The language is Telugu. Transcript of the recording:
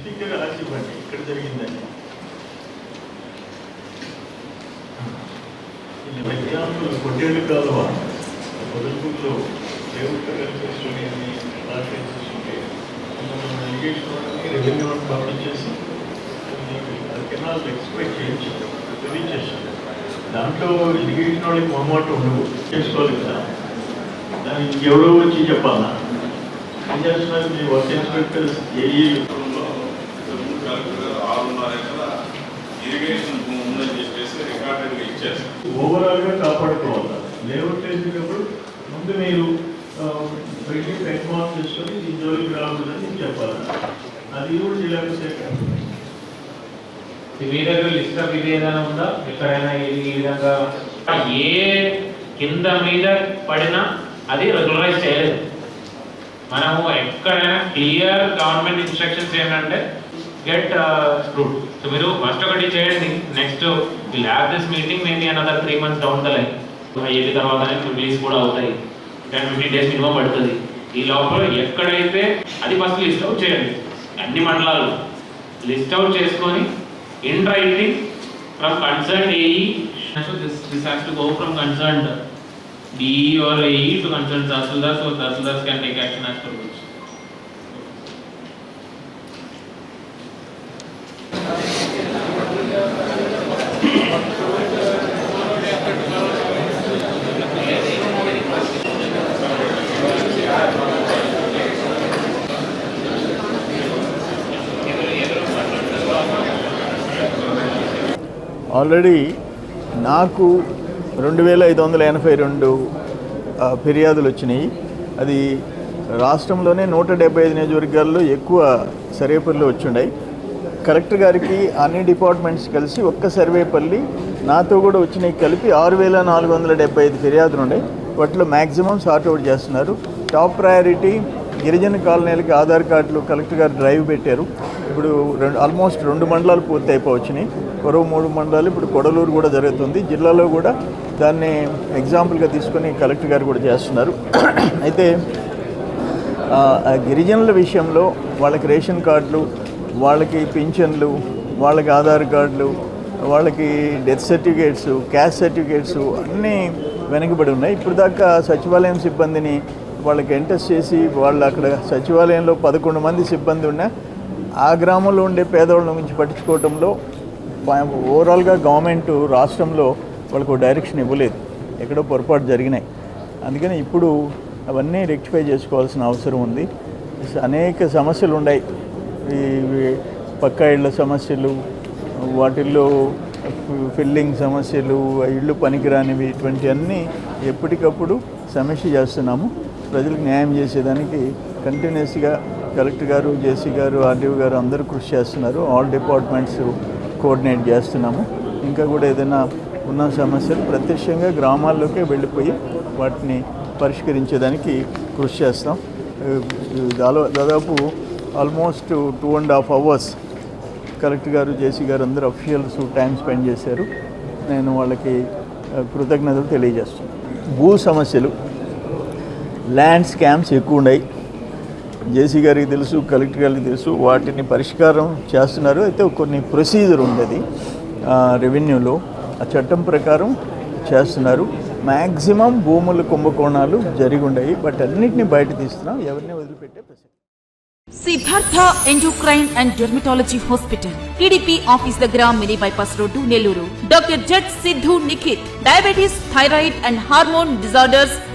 స్పీకర్ రాసి ఇవ్వండి. ఇక్కడ జరిగిందని ఇది కొట్టేళ్ళు కాలువ పొదుపుల్లో దేవుడితో కనిపిస్తుంది అని రాసేస్తుంటే రెవెన్యూ వాళ్ళకి పంపించేసి కెనాల్ ఎక్స్పెక్ట్ చేయించారు రిలీజ్ దాంట్లో ఇరిగేషన్ వాళ్ళకి మొహమాట ఉండవు చేసుకోవాలి కదా. దానికి ఎవరో వచ్చి చెప్పాలా ఏం చేస్తున్నారు మీ వర్క్ ఇన్స్పెక్టర్స్ ఏ రికార్డెడ్గా ఇచ్చేస్తారు ఓవరాల్గా కాపాడుకోవాలి లేఅవుట్ చేసేటప్పుడు ముందు మీరు పెట్టి పెట్టుకోవాలి చేసుకొని ఈ జోలికి రాకూడదని చెప్పాలి. అది కూడా చేయలేకపోతే మీ దగ్గర లిస్ట్ ఆఫ్ ఇది ఏదైనా ఉందా? ఎక్కడైనా ఇది ఈ విధంగా ఏ కింద మీద పడినా అది రెగ్యులరైజ్ చేయలేదు. మనము ఎక్కడైనా క్లియర్ గవర్నమెంట్ ఇన్స్ట్రక్షన్స్ ఏంటంటే గెట్ రూట్ సో మీరు ఫస్ట్ ఒకటి చేయండి. Next will have this meeting maybe another three months down the line అయ్యేది తర్వాత రిలీజ్ కూడా అవుతాయి. టెన్ ఫిఫ్టీన్ డేస్ మినిమం పడుతుంది. ఈ లోపల ఎక్కడైతే అది ఫస్ట్ లిస్ట్ అవుట్ చేయండి. అన్ని మండలాలు. లిస్ట్ అవుట్ చేసుకొని in writing from concern AE this this has to go from concern DE or AE to concern tahsildar so tahsildars can take action as per already నాకు రెండు వేల ఐదు వందల ఎనభై రెండు ఫిర్యాదులు వచ్చినాయి. అది రాష్ట్రంలోనే నూట డెబ్బై ఐదు నియోజకవర్గాల్లో ఎక్కువ సర్వేపల్లి వచ్చిండాయి. కలెక్టర్ గారికి అన్ని డిపార్ట్మెంట్స్ కలిసి ఒక్క సర్వేపల్లి నాతో కూడా వచ్చినాయి కలిపి ఆరు వేల నాలుగు వందల డెబ్బై ఐదు ఫిర్యాదులు ఉన్నాయి వాటిలో మ్యాక్సిమం సార్ట్అవుట్ చేస్తున్నారు. టాప్ ప్రయారిటీ గిరిజన కాలనీలకి ఆధార్ కార్డులు కలెక్టర్ గారు డ్రైవ్ పెట్టారు. ఇప్పుడు రెండు ఆల్మోస్ట్ రెండు మండలాలు పూర్తి అయిపోవచ్చినాయి. కొరవ మూడు మండలాలు ఇప్పుడు కొడలూరు కూడా జరుగుతుంది. జిల్లాలో కూడా దాన్ని ఎగ్జాంపుల్గా తీసుకొని కలెక్టర్ గారు కూడా చేస్తున్నారు. అయితే గిరిజనుల విషయంలో వాళ్ళకి రేషన్ కార్డులు వాళ్ళకి పింఛన్లు వాళ్ళకి ఆధార్ కార్డులు వాళ్ళకి డెత్ సర్టిఫికేట్స్ క్యాస్ట్ సర్టిఫికేట్స్ అన్నీ వెనకబడి ఉన్నాయి. ఇప్పుడు దాకా సచివాలయం సిబ్బందిని వాళ్ళకి ఎంటెస్ట్ చేసి వాళ్ళు అక్కడ సచివాలయంలో పదకొండు మంది సిబ్బంది ఉన్నా ఆ గ్రామంలో ఉండే పేదవాళ్ళ గురించి పట్టించుకోవడంలో ఓవరాల్గా గవర్నమెంట్ రాష్ట్రంలో వాళ్ళకు డైరెక్షన్ ఇవ్వలేదు. ఎక్కడో పొరపాటు జరిగినాయి. అందుకని ఇప్పుడు అవన్నీ రెక్టిఫై చేసుకోవాల్సిన అవసరం ఉంది. అనేక సమస్యలు ఉన్నాయి. ఈ పక్కా ఇళ్ళ సమస్యలు వాటిల్లో ఫిల్లింగ్ సమస్యలు ఇళ్ళు పనికిరానివి ఇటువంటివన్నీ ఎప్పటికప్పుడు సమీక్ష చేస్తున్నాము. ప్రజలకు న్యాయం చేసేదానికి కంటిన్యూస్గా కలెక్టర్ గారు జేసీ గారు ఆర్డీఓ గారు అందరూ కృషి చేస్తున్నారు. ఆల్ డిపార్ట్మెంట్స్ కోఆర్డినేట్ చేస్తున్నాము. ఇంకా కూడా ఏదైనా ఉన్న సమస్యలు ప్రత్యక్షంగా గ్రామాల్లోకే వెళ్ళిపోయి వాటిని పరిష్కరించేదానికి కృషి చేస్తాం. దాదాపు almost two and half hours collector గారు జేసీ గారు అందరూ అఫీషియల్స్ టైం స్పెండ్ చేశారు. నేను వాళ్ళకి కృతజ్ఞతలు తెలియజేస్తున్నాను. భూ సమస్యలు ల్యాండ్ స్కామ్స్ ఎక్కువ ఉన్నాయి జేసీ గారికి తెలుసు కలెక్టర్ గారికి తెలుసు వాటిని పరిష్కారం చేస్తున్నారు. అయితే కొన్ని ప్రొసీజర్ ఉండేది రెవెన్యూలో. ఆ చట్టం ప్రకారం చేస్తున్నారు. మ్యాక్సిమం భూముల కుంభకోణాలు జరిగి ఉన్నాయి బట్ అన్నింటిని బయట తీస్తున్నాం. ఎవరిని వదిలిపెట్టే Siddhartha endocrine and dermatology hospital TDP office దగ్గర mini bypass road Nellore. Doctor Z Siddhu Nikhit diabetes thyroid and hormone disorders